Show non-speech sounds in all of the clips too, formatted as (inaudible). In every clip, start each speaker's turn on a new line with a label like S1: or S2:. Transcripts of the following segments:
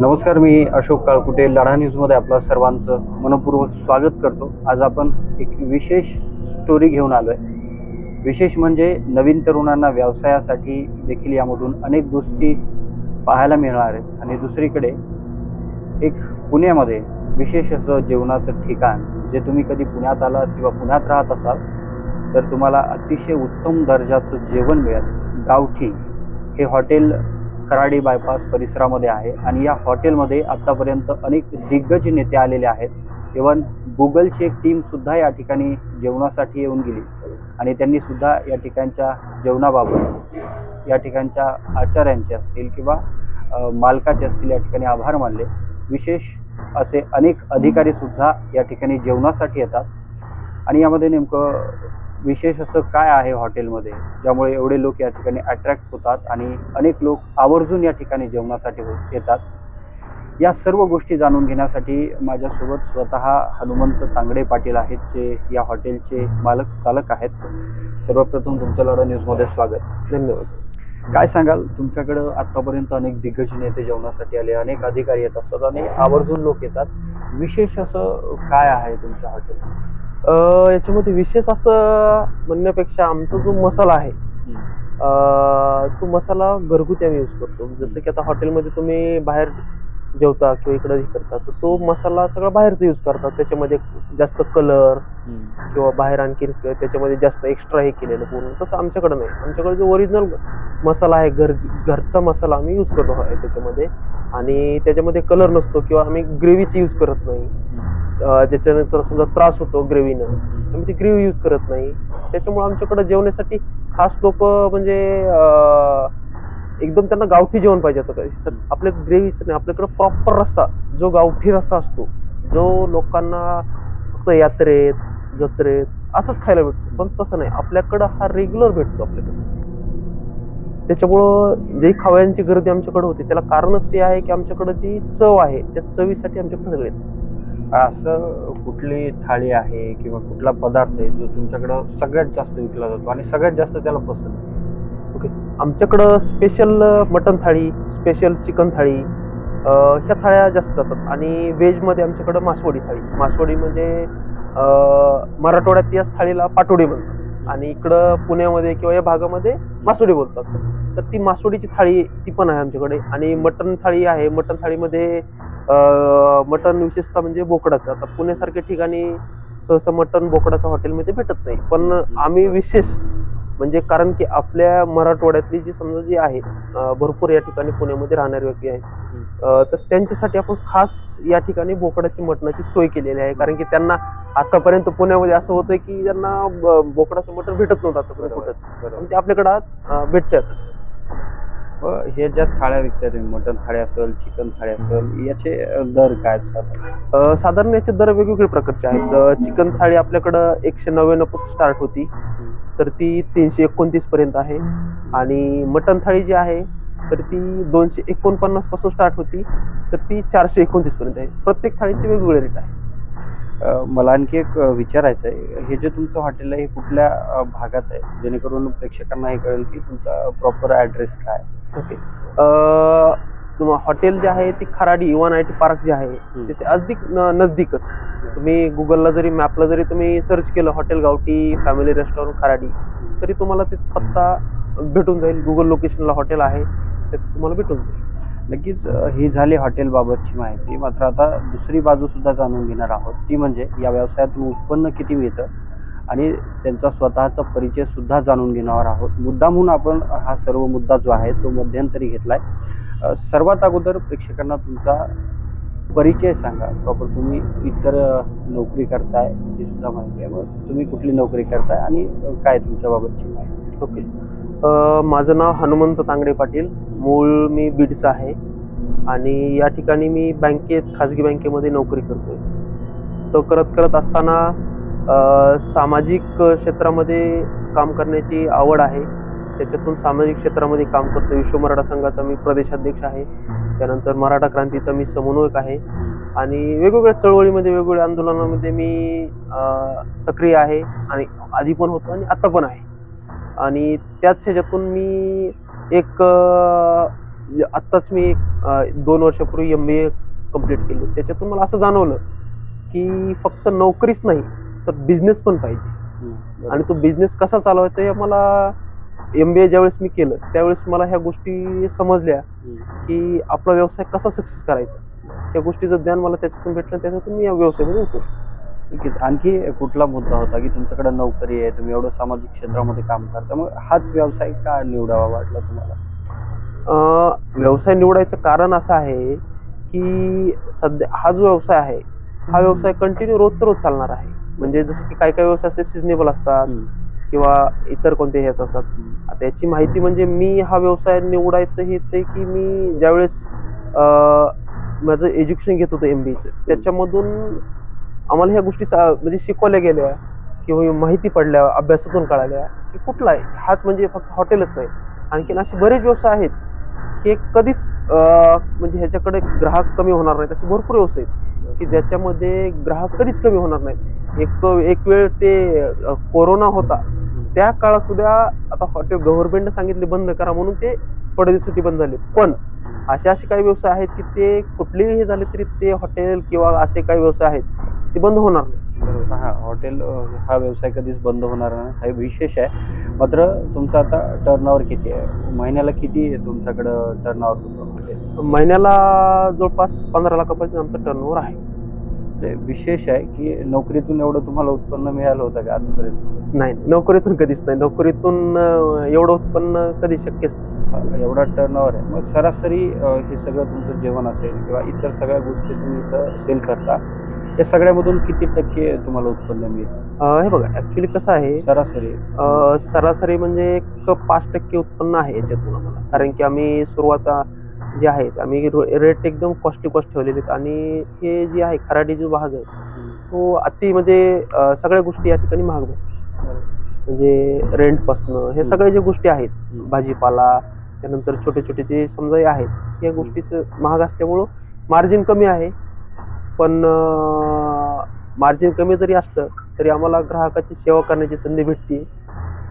S1: नमस्कार मी अशोक काळकुटे लढा न्यूजमध्ये आपलं सर्वांचं मनपूर्वक स्वागत करतो. आज आपण एक विशेष स्टोरी घेऊन आलो आहे विशेष म्हणजे नवीन तरुणांना व्यवसायासाठी देखील यामधून अनेक गोष्टी पाहायला मिळणार आहेत. आणि दुसरीकडे एक पुण्यामध्ये विशेष असं जेवणाचं ठिकाण जे तुम्ही कधी पुण्यात आलात किंवा पुण्यात राहत असाल तर तुम्हाला अतिशय उत्तम दर्जाचं जेवण मिळेल. गावठी हे हॉटेल खराडी बायपास परिसरामध्ये आहे आणि या हॉटेलमध्ये आत्तापर्यंत अनेक दिग्गज नेते आलेले आहेत. इवन गुगलची एक टीमसुद्धा या ठिकाणी जेवणासाठी येऊन गेली. आणि त्यांनीसुद्धा या ठिकाणच्या जेवणाबाबत या ठिकाणच्या आचार्यांचे असतील किंवा मालकाचे असतील या ठिकाणी आभार मानले. विशेष असे अनेक अधिकारीसुद्धा या ठिकाणी जेवणासाठी येतात. आणि यामध्ये नेमकं विशेष असं काय आहे हॉटेलमध्ये ज्यामुळे एवढे लोक या ठिकाणी अट्रॅक्ट होतात आणि अनेक लोक आवर्जून या ठिकाणी जेवणासाठी हो येतात? या सर्व गोष्टी जाणून घेण्यासाठी माझ्यासोबत स्वतः हनुमंत तांगडे पाटील आहेत जे या हॉटेलचे मालक चालक आहेत. सर्वप्रथम तुमचं लढा न्यूजमध्ये स्वागत.
S2: धन्यवाद.
S1: काय सांगाल? तुमच्याकडं आत्तापर्यंत अनेक दिग्गज नेते जेवणासाठी आले अनेक अधिकारी येत असतात आणि आवर्जून लोक येतात. विशेष असं काय आहे तुमच्या हॉटेल
S2: याच्यामध्ये विशेष असं म्हणण्यापेक्षा आमचा जो मसाला आहे तो मसाला घरगुती आम्ही यूज करतो. जसं की आता हॉटेलमध्ये तुम्ही बाहेर जेवता किंवा इकडं हे करता तर तो मसाला सगळा बाहेरचा यूज करतात. त्याच्यामध्ये जास्त कलर किंवा बाहेर आणखी त्याच्यामध्ये जास्त एक्स्ट्रा हे केलेलं पूर्ण तसं आमच्याकडे नाही. आमच्याकडे जो ओरिजिनल मसाला आहे घर घरचा मसाला आम्ही यूज करतो त्याच्यामध्ये. आणि त्याच्यामध्ये कलर नसतो किंवा आम्ही ग्रेव्हीची यूज करत नाही. ज्याच्यानंतर समजा त्रास होतो ग्रेव्हीनं आम्ही ती ग्रेव्ही यूज करत नाही. त्याच्यामुळे आमच्याकडे जेवण्यासाठी खास लोक म्हणजे एकदम त्यांना गावठी जेवण पाहिजे होतं. आपल्या ग्रेव्ही नाही आपल्याकडे प्रॉपर रस्सा जो गावठी रस्सा असतो जो लोकांना फक्त यात्रेत जत्रेत असंच खायला भेटतो. पण तसं नाही आपल्याकडं हा रेग्युलर भेटतो आपल्याकडे. त्याच्यामुळं जे खाव्यांची गर्दी आमच्याकडे होती त्याला कारणच ते आहे की आमच्याकडं जी चव आहे त्या चवीसाठी आमच्याकडे सगळे येतात.
S1: असं कुठली थाळी आहे किंवा कुठला पदार्थ आहे जो तुमच्याकडं सगळ्यात जास्त विकला जातो आणि सगळ्यात जास्त त्याला पसंत ओके.
S2: आमच्याकडं special mutton thali special chicken thali ह्या थाळ्या जास्त जातात. आणि व्हेजमध्ये आमच्याकडं मासवडी थाळी. मासवडी म्हणजे मराठवाड्यात याच थाळीला पाटोडी म्हणतात. आणि इकडं पुण्यामध्ये किंवा या भागामध्ये मासोडी बोलतात. तर ती मासोडीची थाळी ती पण आहे आमच्याकडे. आणि मटन थाळी आहे. मटन थाळीमध्ये मटन विशेषतः म्हणजे बोकडाचं. आता पुण्यासारख्या ठिकाणी सहसा मटन बोकडाचं हॉटेलमध्ये भेटत नाही. पण आम्ही विशेष म्हणजे कारण की आपल्या मराठवाड्यातली जी समजा जी आहे भरपूर या ठिकाणी पुण्यामध्ये राहणारे व्यक्ती आहेत. अं, तर त्यांच्यासाठी आपण खास या ठिकाणी बोकडाची मटणाची सोय केलेली आहे. कारण की त्यांना आतापर्यंत पुण्यामध्ये असं होतं की त्यांना बोकडाचं मटण भेटत नव्हतं आतापर्यंत. कुठंच ते आपल्याकडं भेटतात.
S1: व हे ज्या थाळ्या विकता तुम्ही मटन थाळी असेल चिकन थाळी असेल याचे दर काय आहेत साधारण?
S2: अं, साधारण याचे दर वेगवेगळे प्रकारचे आहेत. चिकन थाळी आपल्याकडं एकशे नव्याण्णवपासून स्टार्ट होती तर ती तीनशे एकोणतीस पर्यंत आहे. आणि मटन थाळी जी आहे तर ती दोनशे एकोणपन्नासपासून स्टार्ट होती. तर ती चारशे एकोणतीस पर्यंत आहे. प्रत्येक थाळीचे वेगवेगळे रेट आहे
S1: मला आणखी एक विचारायचं आहे. हे जे तुमचं हॉटेल आहे हे कुठल्या भागात आहे? जेणेकरून प्रेक्षकांना हे कळेल की तुमचा प्रॉपर ॲड्रेस काय
S2: ओके. हॉटेल जे आहे ती Kharadi even I T park जे आहे त्याचे अधिक न- नजदीकच. तुम्ही गुगलला जरी मॅपला जरी तुम्ही सर्च केलं हॉटेल गावठी फॅमिली रेस्टॉरंट खराडी तरी तुम्हाला ते पत्ता भेटून जाईल. गुगल लोकेशनला हॉटेल आहे ते तुम्हाला भेटून जाईल.
S1: नक्कीच हे ही झाली हॉटेलबाबतची माहिती. मात्र आता दुसरी बाजूसुद्धा जाणून घेणार आहोत. ती म्हणजे या व्यवसायातून उत्पन्न किती मिळतं आणि त्यांचा स्वतःचा परिचयसुद्धा जाणून घेणार आहोत. मुद्दामहून आपण हा सर्व मुद्दा जो आहे तो मध्यंतरी घेतला आहे सर्वात अगोदर प्रेक्षकांना तुमचा परिचय सांगा. प्रॉपर तुम्ही इतर नोकरी करताय हे सुद्धा माहिती आहे. मग तुम्ही कुठली नोकरी करताय आणि काय तुमच्याबाबतची माहिती?
S2: ओके. माझं नाव हनुमंत तांगडे पाटील. मूळ मी बीडचा आहे. आणि या ठिकाणी मी बँकेत खाजगी बँकेमध्ये नोकरी करतोय. तो करत करत असताना सामाजिक क्षेत्रामध्ये काम करण्याची आवड आहे. त्याच्यातून सामाजिक क्षेत्रामध्ये काम करतो विश्व मराठा संघाचा मी प्रदेशाध्यक्ष आहे. त्यानंतर मराठा क्रांतीचा मी समन्वयक आहे. आणि वेगवेगळ्या चळवळीमध्ये वेगवेगळ्या आंदोलनामध्ये मी सक्रिय आहे. आणि आधी पण होतो आणि आता पण आहे. आणि त्याच ह्याच्यातून मी एक आत्ताच मी अ, दोन वर्षापूर्वी एम बी ए कंप्लीट केली त्याच्यातून मला असं जाणवलं की फक्त नोकरीच नाही तर बिझनेस पण पाहिजे. आणि तो बिझनेस कसा चालवायचा हे मला एम बी ए ज्यावेळेस मी केलं त्यावेळेस मला ह्या गोष्टी समजल्या. की आपला व्यवसाय कसा सक्सेस करायचा या गोष्टीचं ज्ञान मला त्याच्यातून भेटलं त्याच्यातून मी या व्यवसायामध्ये होतो
S1: नक्कीच. आणखी कुठला मुद्दा होता की तुमच्याकडे नोकरी आहे तुम्ही एवढं सामाजिक क्षेत्रामध्ये काम करता मग हाच व्यवसाय का निवडावा वाटला तुम्हाला?
S2: व्यवसाय निवडायचं कारण असं आहे की सध्या हा जो व्यवसाय आहे हा व्यवसाय कंटिन्यू रोजचं रोज चालणार आहे. म्हणजे जसं की काही काही व्यवसाय असे सिजनेबल असतात. किंवा इतर कोणते ह्याच असतात.
S1: हम्म.
S2: आता याची माहिती म्हणजे मी हा व्यवसाय निवडायचं हेच आहे की मी ज्यावेळेस माझं एज्युकेशन घेत होतं एम बीचं त्याच्यामधून आम्हाला ह्या गोष्टी सा- म्हणजे शिकवल्या गेल्या किंवा माहिती पडल्या अभ्यासातून कळाल्या की कुठला आहे? हाच म्हणजे फक्त हॉटेलच नाही. आणखीन असे बरेच व्यवसाय आहेत हे कधीच म्हणजे ह्याच्याकडे ग्राहक कमी होणार नाहीत. असे भरपूर व्यवसाय आहेत की ज्याच्यामध्ये ग्राहक कधीच कमी होणार नाहीत. एक एक वेळ ते कोरोना होता त्या काळात सुद्धा आता हॉटेल गव्हर्नमेंटने सांगितले बंद करा म्हणून ते थोड्या दिवसासाठी बंद झाले. पण असे असे काही व्यवसाय आहेत की ते कुठलेही हे झाले तरी ते हॉटेल किंवा असे काही व्यवसाय आहेत ते बंद होणार नाही.
S1: बरोबर. हा हॉटेल हा व्यवसाय कधीच बंद होणार नाही. हा विशेष आहे. मात्र तुमचं आता टर्नओव्हर किती आहे? महिन्याला किती तुमच्याकडं टर्नओव्हर होतं
S2: महिन्याला जवळपास पंधरा लाखापर्यंत आमचं टर्नओव्हर आहे.
S1: ते विशेष आहे की नोकरीतून एवढं तुम्हाला उत्पन्न मिळालं होतं का आजपर्यंत?
S2: नाही नोकरीतून कधीच नाही. नोकरीतून एवढं उत्पन्न कधी शक्यच नाही.
S1: एवढा टर्नओव्हर आहे. मग सरासरी हे सगळं तुमचं जेवण असेल किंवा इतर सगळ्या गोष्टी तुम्ही इथं सेल करता या सगळ्यामधून किती टक्के तुम्हाला उत्पन्न मिळतं?
S2: अं, हे बघा ऍक्च्युली कसं आहे
S1: सरासरी.
S2: सरासरी म्हणजे एक पाच टक्के उत्पन्न आहे याच्यातून आम्हाला. कारण की आम्ही सुरुवात जे आहेत आम्ही रेट एकदम कॉस्टली कॉस्ट ठेवलेले आहेत. आणि हे जे आहे खराडी जो भाग आहे तो अति म्हणजे सगळ्या गोष्टी या ठिकाणी महाग म्हणजे रेंटपासनं हे सगळ्या ज्या गोष्टी आहेत भाजीपाला त्यानंतर छोटे छोटे जे समजा हे आहेत या गोष्टीचं महाग असल्यामुळं मार्जिन कमी आहे. पण मार्जिन कमी जरी असलं तरी आम्हाला ग्राहकाची सेवा करण्याची संधी भेटते.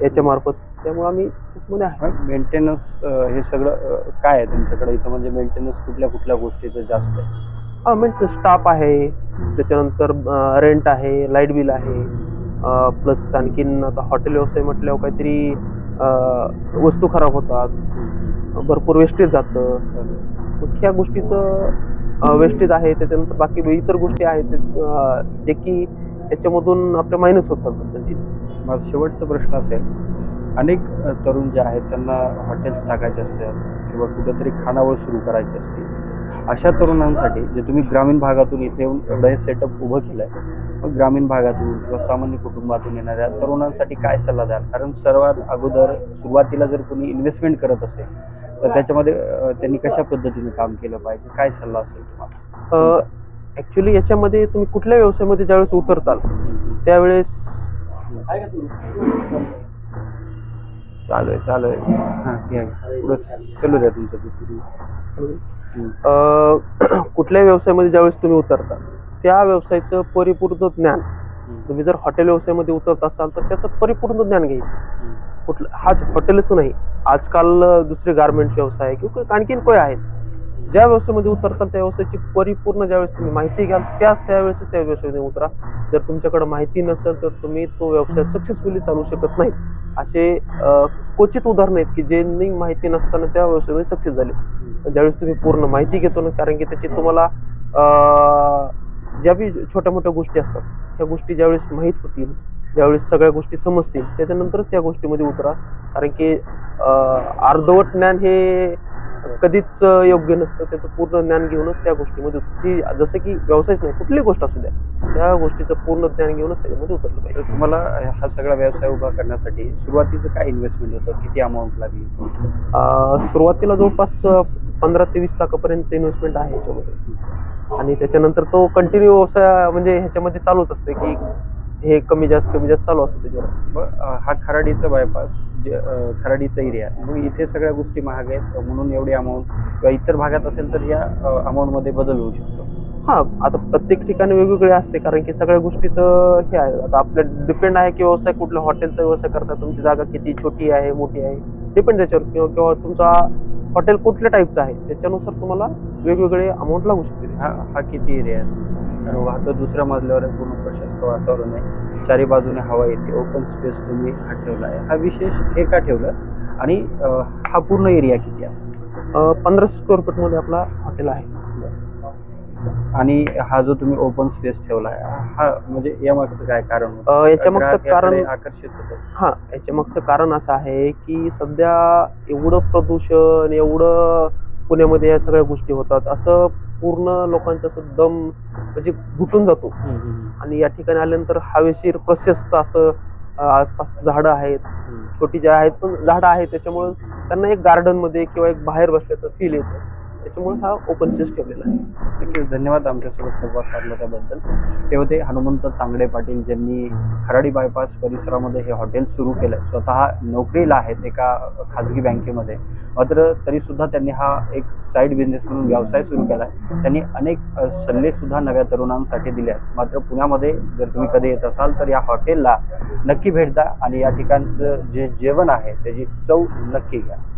S2: याच्या मार्फत त्यामुळे आम्ही त्याच्यामध्ये आहे.
S1: मेंटेनन्स हे सगळं काय आहे तुमच्याकडे? इथं म्हणजे मेंटेनन्स कुठल्या कुठल्या गोष्टीचं जास्त आहे
S2: हा म्हणजे स्टाफ आहे. त्याच्यानंतर रेंट आहे लाइट बिल आहे. प्लस आणखीन आता हॉटेल व्यवसाय म्हटल्यावर काहीतरी वस्तू खराब होतात. भरपूर वेस्टेज जातं. ह्या गोष्टीचं वेस्टेज आहे. त्याच्यानंतर बाकी इतर गोष्टी आहेत. जे की याच्यामधून आपल्या मायनस होत चालतात. कंटिन्यू
S1: माझा शेवटचा प्रश्न असेल अनेक तरुण जे आहेत त्यांना हॉटेल्स टाकायचे असतात किंवा कुठेतरी खानावळ सुरू करायची असते. अशा तरुणांसाठी जे तुम्ही ग्रामीण भागातून इथे येऊन एवढं हे सेटअप उभं केलं आहे मग ग्रामीण भागातून किंवा सामान्य कुटुंबातून येणाऱ्या तरुणांसाठी काय सल्ला द्याल कारण सर्वात अगोदर सुरुवातीला जर कोणी इन्व्हेस्टमेंट करत असेल तर त्याच्यामध्ये त्यांनी कशा पद्धतीने काम केलं पाहिजे? काय सल्ला असेल तुम्हाला?
S2: ऍक्च्युली याच्यामध्ये तुम्ही कुठल्या व्यवसायामध्ये ज्यावेळेस उतरताल त्यावेळेस
S1: चालू आहे चालू आहे. हां घ्या पुढं चालू द्या तुमचं तिथे हम्म.
S2: अ, (clears throat) कुठल्या व्यवसायामध्ये ज्यावेळेस तुम्ही उतरता त्या व्यवसायाचं परिपूर्ण ज्ञान. तुम्ही जर हॉटेल व्यवसायामध्ये उतरत असाल तर त्याचं परिपूर्ण ज्ञान घ्यायचं.
S1: हम्म.
S2: कुठलं हाच हॉटेलच नाही. आजकाल अ, दुसरे गारमेंट व्यवसाय किंवा आणखीन काही आहेत? ज्या व्यवसायामध्ये उतरताल त्या व्यवसायाची परिपूर्ण ज्यावेळेस तुम्ही माहिती घ्याल त्याच त्यावेळेस त्या व्यवसायामध्ये उतरा. जर तुमच्याकडे माहिती नसेल तर तुम्ही तो व्यवसाय सक्सेसफुली चालू शकत नाही असे क्वचित उदाहरण आहेत की ज्यांनी माहिती नसताना त्या व्यवसायामध्ये सक्सेस झाले. ज्यावेळेस तुम्ही पूर्ण माहिती घेतो ना कारण की त्याची तुम्हाला ज्या बी छोट्या मोठ्या गोष्टी असतात ह्या गोष्टी ज्यावेळेस माहीत होतील ज्यावेळेस सगळ्या गोष्टी समजतील त्याच्यानंतरच त्या गोष्टीमध्ये उतरा. कारण की अर्धवट ज्ञान हे कधीच योग्य नसतं त्याचं पूर्ण ज्ञान घेऊनच त्या गोष्टीमध्ये ती जसं की व्यवसायच नाही कुठलीही गोष्ट असू द्या त्या गोष्टीचं पूर्ण ज्ञान घेऊनच त्याच्यामध्ये उतरलं पाहिजे.
S1: तुम्हाला हा सगळा व्यवसाय उभा करण्यासाठी सुरुवातीचं काय इन्व्हेस्टमेंट होतं? किती अमाऊंट लागली?
S2: सुरुवातीला जवळपास पंधरा ते वीस लाखापर्यंत इन्व्हेस्टमेंट आहे ह्याच्यामध्ये आणि त्याच्यानंतर तो कंटिन्यू व्यवसाय म्हणजे ह्याच्यामध्ये चालूच असते की हे कमी जास्त कमी जास्त चालू असतं त्याच्यावर.
S1: हा खराडीचा बायपास जे अं, खराडीचा एरिया मग इथे सगळ्या गोष्टी महाग आहेत म्हणून एवढी अमाऊंट किंवा इतर भागात असेल तर या अमाऊंटमध्ये बदल होऊ शकतो.
S2: हा आता प्रत्येक ठिकाणी वेगवेगळे असते कारण की सगळ्या गोष्टीचं हे आहे. आता आपल्या डिपेंड आहे की व्यवसाय कुठल्या हॉटेलचा व्यवसाय करता तुमची जागा किती छोटी आहे मोठी आहे डिपेंड त्याच्यावर. किंवा किंवा तुमचा हॉटेल कुठल्या टाईपचं आहे? त्याच्यानुसार तुम्हाला वेगवेगळे अमाऊंट लागू शकते
S1: हा हा किती एरिया आहे वाहतं दुसऱ्या मजल्यावर आहे, पूर्ण प्रशस्त वातावरण आहे. चारी बाजूने हवा येते ओपन स्पेस तुम्ही हा ठेवला आहे. हा विशेष हे का ठेवलं? आणि हा पूर्ण एरिया किती आहे?
S2: पंधराशे स्क्वेअर फूटमध्ये आपला हॉटेल आहे.
S1: आणि हा जो तुम्ही ओपन स्पेस ठेवला आहे हा म्हणजे या मागचं काय कारण होतं?
S2: याच्या मागचं
S1: ग्राहक याकडे
S2: कारण
S1: आकर्षित होतं.
S2: हा याच्या मागचं कारण असं आहे की सध्या एवढं प्रदूषण एवढं पुण्यामध्ये या सगळ्या गोष्टी होतात असं पूर्ण लोकांचं असं दम म्हणजे घुटून जातो. आणि या ठिकाणी आल्यानंतर हवेशीर प्रशस्त असं अ, आसपास झाडं आहेत छोटी जे आहेत पण झाडं आहेत त्याच्यामुळं त्यांना एक गार्डनमध्ये किंवा एक बाहेर बसल्याचं फील येतं. त्याच्यामुळे हा ओपन स्पेस ठेवलेला आहे.
S1: नक्कीच धन्यवाद आमच्यासोबत संवाद साधला त्याबद्दल. ते होते हनुमंत तांगडे पाटील ज्यांनी खराडी बायपास परिसरामध्ये हे हॉटेल सुरू केलं स्वतः नोकरीला आहेत एका खाजगी बँकेमध्ये. मात्र तरीसुद्धा त्यांनी हा एक साईड बिझनेस म्हणून व्यवसाय सुरू केला आहे त्यांनी अनेक सल्लेसुद्धा नव्या तरुणांसाठी दिले आहेत. मात्र पुण्यामध्ये जर तुम्ही कधी येत असाल तर या हॉटेलला नक्की भेट द्या आणि या ठिकाणचं जे जेवण आहे त्याची चव नक्की घ्या.